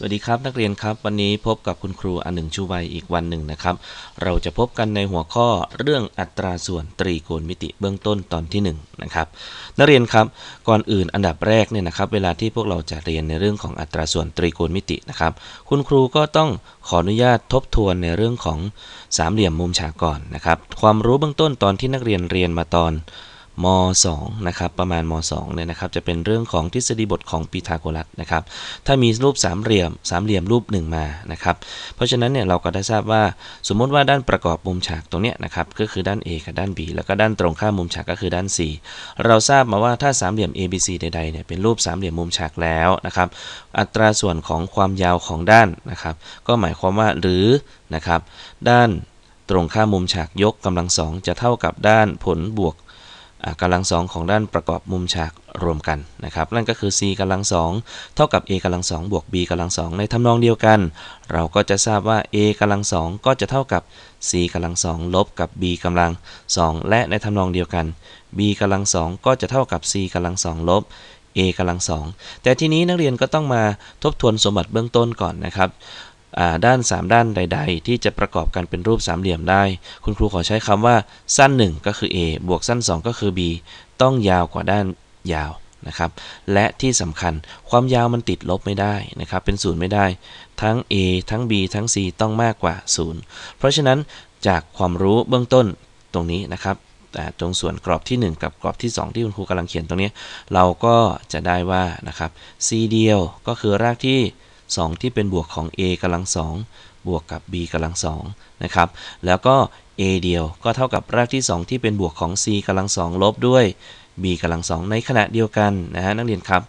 สวัสดีครับนักเรียนครับ วันนี้พบกับคุณครูอันหนึ่งชูวัยอีกวันหนึ่งนะครับ เราจะพบกันในหัวข้อเรื่องอัตราส่วนตรีโกณมิติเบื้องต้นตอนที่1นงนะครับนักเรียนครับก่อนอื่นอันดับแรกเนี่ยนะครับ เวลาที่พวกเราจะเรียนในเรื่องของอัตราส่วนตรีโกณมิตินะครับ คุณครูก็ต้องขออนุญาตทบทวนในเรื่องของสามเหลี่ยมมุมฉากก่อนนะครับ ความรู้เบื้องต้นตอนที่นักเรียนเรียนมาตอน ม2นะครับประมาณม2เนี่ยนะครับจะเป็นเรื่องของทฤษฎีบทของปีทาโกรัสนะครับถ้ามีรูปสามเหลี่ยมสามเหลี่ยมรูปหนึ่งมานะครับเพราะฉะนั้นเนี่ยเราก็ได้ทราบว่าสมมติว่าด้านประกอบมุมฉากตรงเนี้ยนะครับก็คือด้าน A กับด้าน B แล้วก็ด้านตรงข้ามมุมฉากก็คือด้าน C เราทราบมาว่าถ้าสามเหลี่ยม ABC ใดๆเนี่ยเป็นรูปสามเหลี่ยมมุมฉากแล้วนะครับอัตราส่วนของความยาวของด้านนะครับก็หมายความว่าหรือนะครับด้านตรงข้ามมุมฉากยกกำลังสองจะเท่ากับด้านผลบวก กำลังสองของด้านประกอบมุมฉากรวมกันนะครับ นั่นก็คือ c กำลังสองเท่ากับ a กำลังสองบวก b กำลังสองในทำนองเดียวกัน เราก็จะทราบว่า a กำลังสองก็จะเท่ากับ c กำลังสองลบกับ b กำลังสองและในทำนองเดียวกัน b กำลังสองก็จะเท่ากับ c กำลังสองลบ a กำลังสองแต่ทีนี้นักเรียนก็ต้องมาทบทวนสมบัติเบื้องต้นก่อนนะครับ ด้าน 3 ด้านใด ๆ ที่จะประกอบกันเป็นรูปสามเหลี่ยมได้ คุณครูขอใช้คำว่าสั้น 1 ก็คือ a บวกสั้น 2 ก็คือ b ต้องยาวกว่าด้านยาวนะครับและที่สำคัญความยาวมันติดลบไม่ได้นะครับเป็นศูนย์ไม่ได้ ทั้ง a ทั้ง b ทั้ง c ต้องมากกว่า 0 เพราะฉะนั้นจากความรู้เบื้องต้นตรงนี้นะครับแต่ตรงส่วนกรอบที่ 1 กับกรอบที่ 2 ที่คุณครูกำลังเขียนตรงนี้ เราก็จะได้ว่านะครับ c เดียวก็คือรากที่ 2 ที่เป็นบวกของ a กำลัง2บวกกับ b กำลัง2นะครับแล้วก็ a เดียวก็เท่ากับรากที่ 2 ที่เป็นบวกของ c กำลัง2ลบด้วย b กำลัง2ในขณะเดียวกันนะฮะนักเรียนครับ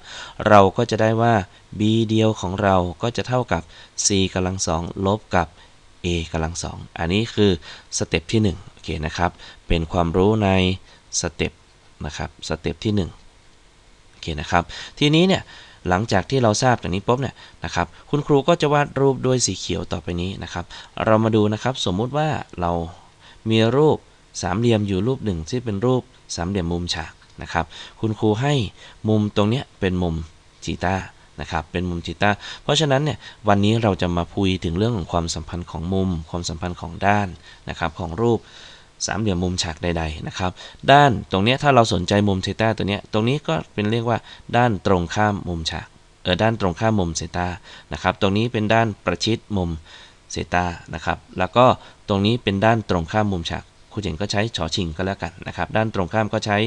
เราก็จะได้ว่า b เดียวของเราก็จะเท่ากับ c กำลัง2ลบกับ a กำลัง2อันนี้คือสเต็ปที่1โอเคนะครับเป็นความรู้ในสเต็ปนะครับสเต็ปที่1โอเคนะครับทีนี้เนี่ย หลังจากที่เราทราบอย่างนี้ปุ๊บเนี่ยนะครับคุณครูก็จะวาดรูปด้วยสีเขียวต่อไปนี้นะครับ เรามาดูนะครับสมมุติว่าเรามีรูปสามเหลี่ยมอยู่รูปหนึ่งที่เป็นรูปสามเหลี่ยมมุมฉากนะครับ คุณครูให้มุมตรงนี้เป็นมุมจีตานะครับเป็นมุมจีตาเพราะฉะนั้นเนี่ยวันนี้เราจะมาพูดถึงเรื่องของความสัมพันธ์ของมุม ความสัมพันธ์ของด้านนะครับของรูป สามเหลี่ยมมุมฉากใดๆนะครับ ด้านตรงนี้ถ้าเราสนใจมุมเทต้าตัวนี้ตรงนี้ก็เป็นเรียกว่าด้านตรงข้ามมุมฉากเออด้านตรงข้ามมุมเซต้านะครับ ตรงนี้เป็นด้านประชิดมุมเซต้านะครับ แล้วก็ตรงนี้เป็นด้านตรงข้ามมุมฉากครูเจงก็ใช้ชอชิงก็แล้วกันนะครับ ด้านตรงข้ามก็ใช้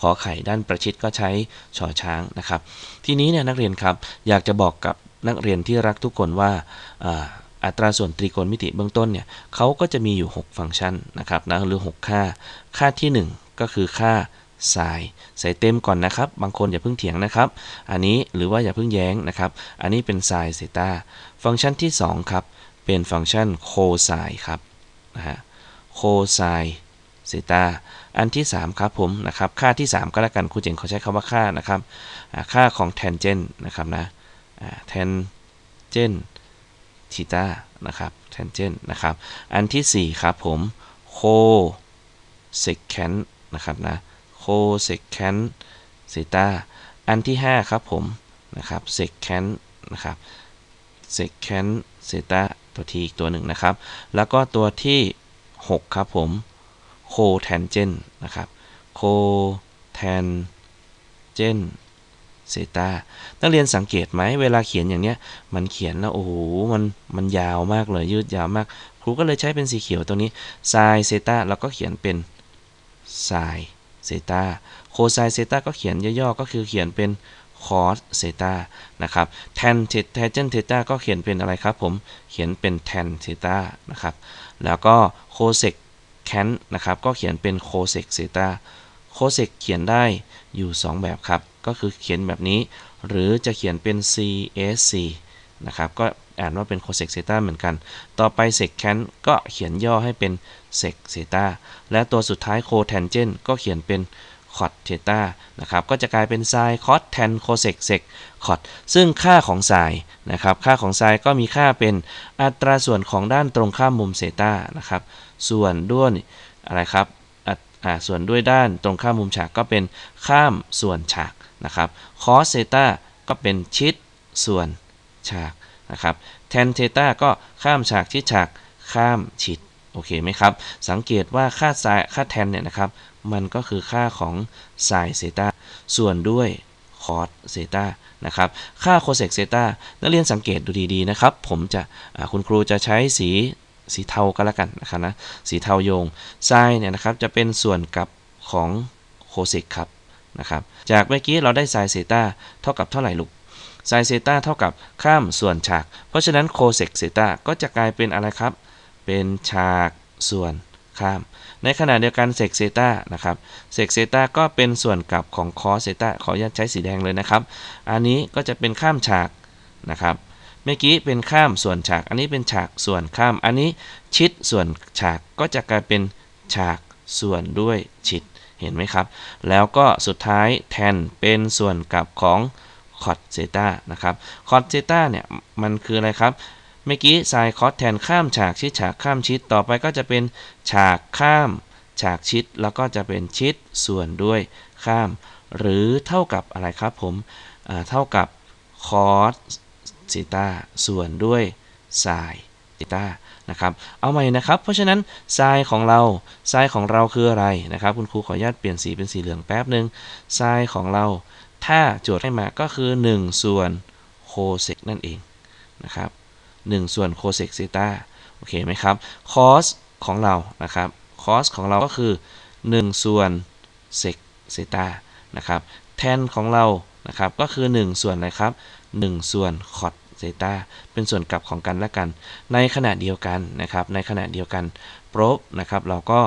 ขอไข่ ด้านประชิดก็ใช้ชอช้างนะครับ ทีนี้เนี่ยนักเรียนครับอยากจะบอกกับนักเรียนที่รักทุกคนว่า อัตราส่วนตรีโกณมิติเบื้องต้นเนี่ยเขาก็จะมีอยู่ 6 ฟังก์ชันนะครับนะหรือ 6 ค่า ค่าที่ 1 ก็คือค่าไซน์ใส่เต็มก่อนนะครับ บางคนอย่าเพิ่งเถียงนะครับ อันนี้หรือว่าอย่าเพิ่งแย้งนะครับ อันนี้เป็นไซน์เซตาฟังก์ชันที่ 2 ครับ เป็นฟังก์ชันโคไซน์ครับนะฮะโคไซน์เซตาอันที่ 3 ครับผมนะครับ ค่าที่ 3 ก็แล้วกันครูเจ๋งเขาใช้คำว่าค่านะครับ ค่าของแทนเจนนะครับนะแทนเจน ทีตานะครับแทนเจนนะครับ อันที่ 4 ครับผมโคเซกแคนนะครับนะโคเซกแคนเซตาอันที่ 5 ครับผมนะครับเซกแคนนะครับเซกแคนเซตาตัวทีอีกตัวหนึ่งนะครับ แล้วก็ตัวที่ 6 ครับผมโคแทนเจนนะครับโคแทนเจน เซตานักเรียนสังเกตไหมเวลาเขียนอย่างเนี้ยมันเขียนแล้วโอ้โหมันมันยาวมากเลยยืดยาวมาก ครูก็เลยใช้เป็นสีเขียวตรงนี้ไซเซตาเราก็เขียนเป็นไซเซตาโคไซเซตาก็เขียนย่อๆก็คือเขียนเป็นคอสเซตานะครับแทนเทแทเจนเทตาก็เขียนเป็นอะไรครับผม เขียนเป็นแทนเซตานะครับ แล้วก็โคเซกแคนนะครับ ก็เขียนเป็นโคเซกเซตาโคเซกเขียนได้อยู่ 2 แบบครับ ก็คือเขียนแบบนี้ หรือจะเขียนเป็น CSC นะครับ ก็อ่านว่าเป็น cosec theta เหมือนกัน ต่อไป sec can ก็เขียนย่อให้เป็น sec theta และตัวสุดท้าย cotangent ก็เขียนเป็น cot theta นะครับ ก็จะกลายเป็น sin cot tan cosec sec cot ซึ่งค่าของ sin นะครับ ค่าของ sin ก็มีค่าเป็นอัตราส่วนของด้านตรงข้ามมุมเซตานะครับ ส่วนด้วยอะไรครับอ่าส่วนด้วยด้านตรงข้ามมุมฉากก็เป็นข้ามส่วนฉาก นะครับคอสเซต้าก็เป็นชิดส่วนฉากนะครับแทนเทต้าก็ข้ามฉากชิดฉากข้ามชิดโอเคไหมครับ สังเกตว่าค่าไซค่าแทนเนี่ยนะครับ มันก็คือค่าของไซเซต้าส่วนด้วยคอสเซต้านะครับ ค่าโคเซกเซต้านักเรียนสังเกตดูดีๆนะครับ ผมจะคุณครูจะใช้สีสีเทาก็แล้วกันนะครับนะ สีเทาโยงไซเนี่ยนะครับจะเป็นส่วนกับของโคเซกครับ นะครับจากเมื่อกี้เราได้ไซเซต้าเท่ากับเท่าไหร่ลูกไซเซต้าเท่ากับข้ามส่วนฉาก เพราะฉะนั้นโคเซกเซต้าก็จะกลายเป็นอะไรครับ เป็นฉากส่วนข้าม ในขณะเดียวกันเซกเซต้านะครับเซกเซต้าก็เป็นส่วนกลับของคอเซต้าขออนุญาตใช้สีแดงเลยนะครับ อันนี้ก็จะเป็นข้ามฉากนะครับเมื่อกี้เป็นข้ามส่วนฉาก อันนี้เป็นฉากส่วนข้าม อันนี้ชิดส่วนฉากก็จะกลายเป็นฉากส่วนด้วยชิด เห็นไหมครับ แล้วก็สุดท้ายแทนเป็นส่วนกลับของคอ s เซตานะครับคอ s เซตาเนี่ย มันคืออะไรครับ เมื่อกี้ไซคอสแทนข้ามฉากชิดฉากข้ามชิด ต่อไปก็จะเป็นฉากข้ามฉากชิด แล้วก็จะเป็นชิดส่วนด้วยข้าม หรือเท่ากับอะไรครับผมเท่ากับคอสเซตาส่วนด้วยไซเซตานะครับเอาใหม่นะครับ เพราะฉะนั้นไซของเราไซของเราคืออะไรนะครับคุณครูขออนุญาตเปลี่ยนสีเป็นสีเหลืองแป๊บหนึ่งไซของเราถ้าโจทย์ให้มาก็คือ 1 ส่วนโคเซกนั่นเองนะครับ1ส่วนโคเซกเซตาโอเคไหมครับคอสของเรานะครับคอสของเราก็คือ 1 ส่วนเซกเซตานะครับแทนของเรานะครับก็คือ 1 ส่วนอะไรครับ 1 ส่วนคอส เซตาเป็นส่วนกลับของกันและกัน ในขณะเดียวกันนะครับ ในขณะเดียวกันโปรบนะครับเราก็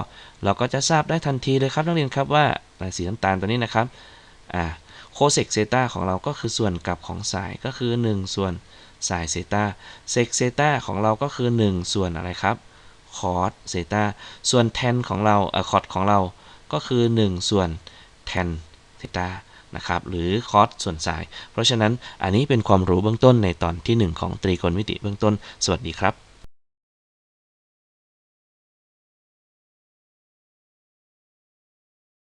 เราก็จะทราบได้ทันทีเลยครับนักเรียนครับว่าสีน้ำตาลตัวนี้นะครับอ่าโคเซกเซตาของเราก็คือส่วนกลับของสายก็คือ 1 ส่วนสายเซตาเซกเซตาของเราก็คือ 1 ส่วนอะไรครับคอร์สเซตาส่วนแทนของเราเอ่อคอสของเราก็คือ 1 ส่วนแทนเซตา นะครับหรือคอสส่วนสาย เพราะฉะนั้นอันนี้เป็นความรู้เบื้องต้นในตอนที่ 1 ของตรีโกณมิติเบื้องต้น สวัสดีครับ